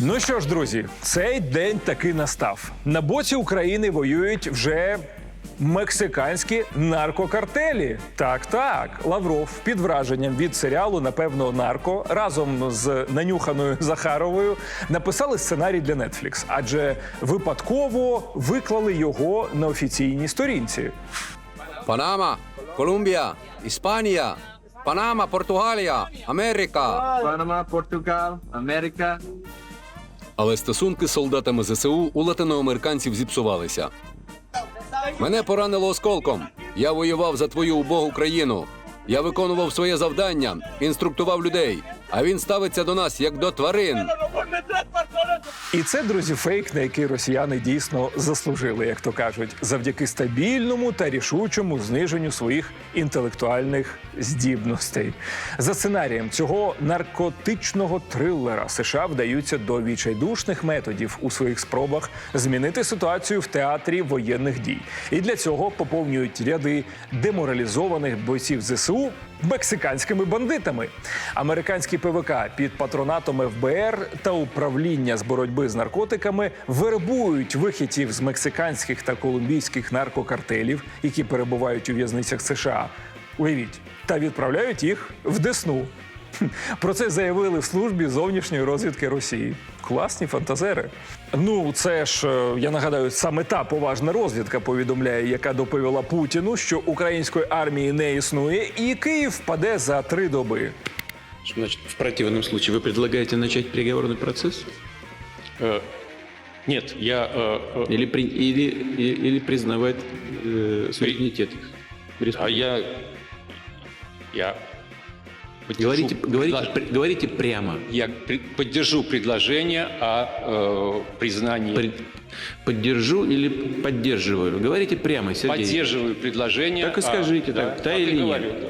Ну що ж, друзі, цей день таки настав. На боці України воюють вже. Мексиканські наркокартелі. Так, так. Лавров під враженням від серіалу, напевно, нарко разом з нанюханою Захаровою написали сценарій для Netflix, адже випадково виклали його на офіційній сторінці. Панама, Колумбія, Іспанія, Панама, Португалія, Америка. Panama, Portugal, America. Але стосунки з солдатами ЗСУ у латиноамериканців зіпсувалися. Мене поранило осколком. Я воював за твою убогу країну. Я виконував своє завдання, інструктував людей. А він ставиться до нас як до тварин. І це, друзі, фейк, на який росіяни дійсно заслужили, як то кажуть, завдяки стабільному та рішучому зниженню своїх інтелектуальних здібностей. За сценарієм цього наркотичного трилера США вдаються до відчайдушних методів у своїх спробах змінити ситуацію в театрі воєнних дій. І для цього поповнюють ряди деморалізованих бойців ЗСУ мексиканськими бандитами. Американські ПВК під патронатом ФБР та управління з боротьби з наркотиками вербують вихідців з мексиканських та колумбійських наркокартелів, які перебувають у в'язницях США. Уявіть, та відправляють їх в Десну. Про це заявили в службі зовнішньої розвідки Росії. Класні фантазери. Ну, це ж е, я нагадаю, саме та поважна розвідка повідомляє, яка доповіла Путіну, що української армії не існує, і Київ впаде за три доби. Что Значит, в противном случае вы предлагаете начать переговорный процесс? Э, Нет, я... э, э, Или, при- или, или признавать э, суверенитет А я... Я... поддержу Говорите, говорите, предлож- пр- говорите прямо. Я при- поддержу предложение о э, признании... Пред- Поддержу или поддерживаю? Говорите прямо, Сергей. Поддерживаю предложение... Так и скажите, да, да так и или нет. говорю, да.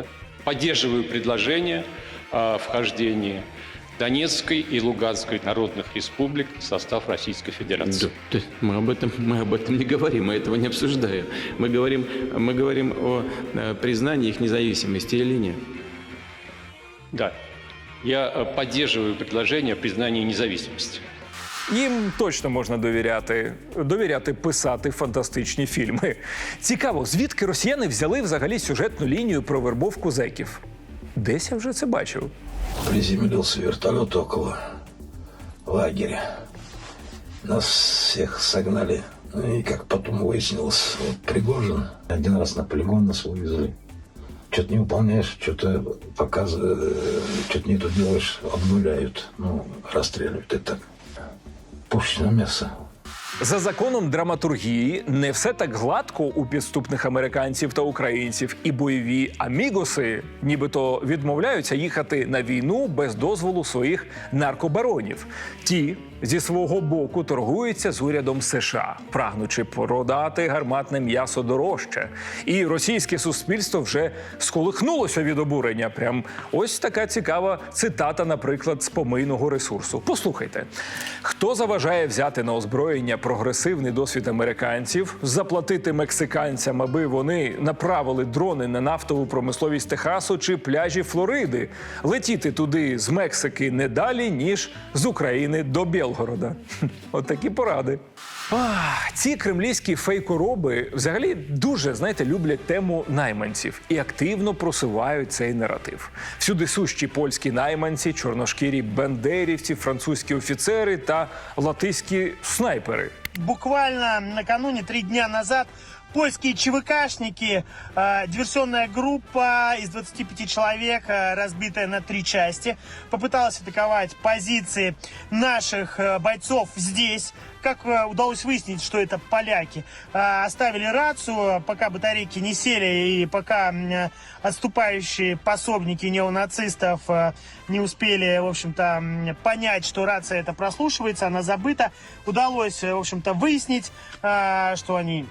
Да. Поддерживаю предложение о вхождении Донецкой и Луганской народных республик в состав Российской Федерации. Да, то есть мы об этом мы об этом не говорим, мы этого не обсуждаем. Мы говорим мы говорим о э, признании их независимости или нет. Да. Я э, поддерживаю предложение о признании независимости. Їм точно можна довіряти, довіряти писати фантастичні фільми. Цікаво, звідки росіяни взяли взагалі сюжетну лінію про вербовку зеків? Десь я вже це бачив. Приземлился вертолет около лагеря. Нас всех согнали. Ну и как потом выяснилось, вот Пригожин один раз на полигон нас вывезли. Что-то не выполняешь, что-то показывают, что-то не то делаешь, обнуляют, ну, расстреливают и так. Пушечное мясо. за законом драматургії не все так гладко у підступних американців та українців, і бойові амігоси нібито відмовляються їхати на війну без дозволу своїх наркобаронів. Ті зі свого боку торгуються з урядом США, прагнучи продати гарматне м'ясо дорожче. І російське суспільство вже сколихнулося від обурення. Прям ось така цікава цитата, наприклад, з помийного ресурсу. Послухайте, хто заважає взяти на озброєння прогресивний досвід американців, заплатити мексиканцям, аби вони направили дрони на нафтову промисловість Техасу чи пляжі Флориди, летіти туди з Мексики не далі, ніж з України до Білгорода. От такі поради. Ах, ці кремлівські фейкороби взагалі дуже знаєте, люблять тему найманців і активно просувають цей наратив. Всюди сущі польські найманці, чорношкірі бендерівці, французькі офіцери та латиські снайпери. Буквально накануне, три дня назад, польские ЧВКшники, э, диверсионная группа из 25 человек, э, разбитая на три части, попыталась атаковать позиции наших э, бойцов здесь. Как э, удалось выяснить, что это поляки, э, оставили рацию, пока батарейки не сели и пока э, отступающие пособники неонацистов э, не успели, в общем-то, понять, что рация это прослушивается, она забыта. Удалось, э, в общем-то, выяснить, э, что они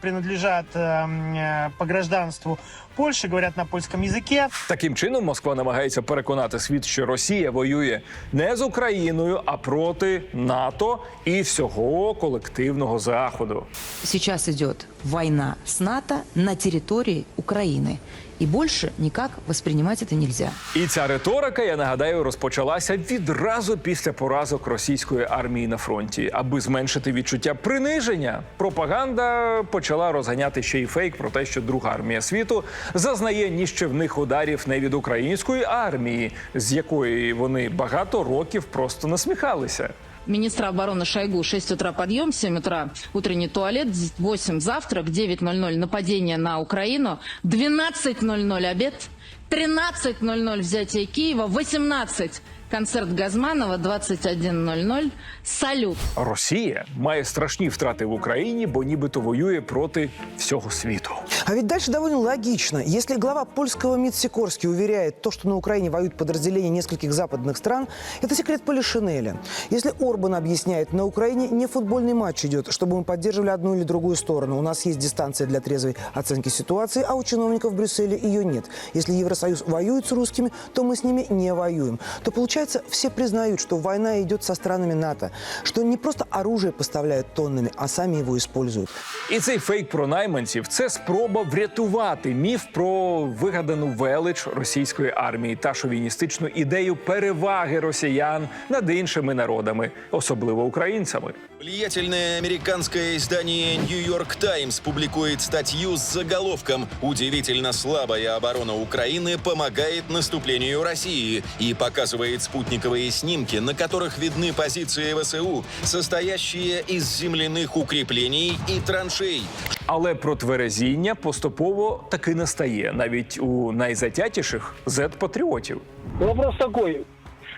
принадлежат э, м, э, по гражданству Польши, говорят на польском языке. Таким чином Москва намагається переконати світ, що Росія воює не з Україною, а проти НАТО і всього колективного заходу. Сейчас идет война с НАТО на территории Украины. И больше никак воспринимать это нельзя. І ця риторика, я нагадаю, розпочалася відразу після поразок російської армії на фронті. Аби зменшити відчуття приниження, пропаганда почала розганяти ще й фейк про те, що друга армія світу зазнає ніщівних ударів не від української армії, з якої вони багато років просто насміхалися. Министра обороны Шойгу. 6 утра подъем, 7 утра утренний туалет, 8 завтрак, 9.00 нападение на Украину, 12.00 обед, 13.00 взятие Киева, 18 концерт Газманова, 21.00 салют. Росія має страшні втрати в Україні, бо нібито воює проти всього світу. А ведь дальше довольно логично. Если глава польского МИД Сикорский уверяет, то, что на Украине воюют подразделения нескольких западных стран, это секрет Полишинеля. Если Орбан объясняет, на Украине не футбольный матч идет, чтобы мы поддерживали одну или другую сторону. У нас есть дистанция для трезвой оценки ситуации, а у чиновников в Брюсселе ее нет. Если Евросоюз воюет с русскими, то мы с ними не воюем. То получается, все признают, что война идет со странами НАТО, что не просто оружие поставляют тоннами, а сами его используют. І цей фейк про найманців це спроба врятувати міф про вигадану велич російської армії та шовіністичну ідею переваги росіян над іншими народами, особливо українцями. Влиятельное американское издание New York Times публикует статью с заголовком «Удивительно слабая оборона Украины помогает наступлению России» и показывает спутниковые снимки, на которых видны позиции ВСУ, состоящие из земляных укреплений и траншей. Але протверезіння поступово таки настає навіть у найзатятіших зет-патріотів. Вопрос такой.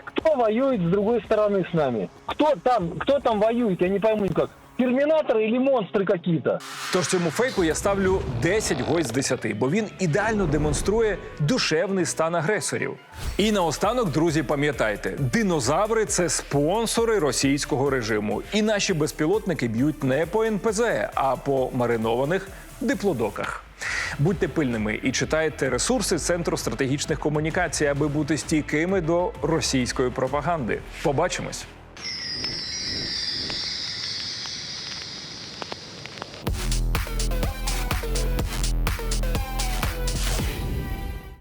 Кто воюет с другой стороны с нами? Кто там, кто там воюет? Я не пойму никак. Терминаторы или монстры какие-то? Тож цьому фейку я ставлю 10 гось з 10, бо він ідеально демонструє душевний стан агресорів. І наостанок, друзі, пам'ятайте, динозаври це спонсори російського режиму. І наші безпілотники б'ють не по НПЗ, а по маринованих диплодоках. Будьте пильними і читайте ресурси Центру стратегічних комунікацій, аби бути стійкими до російської пропаганди. Побачимось.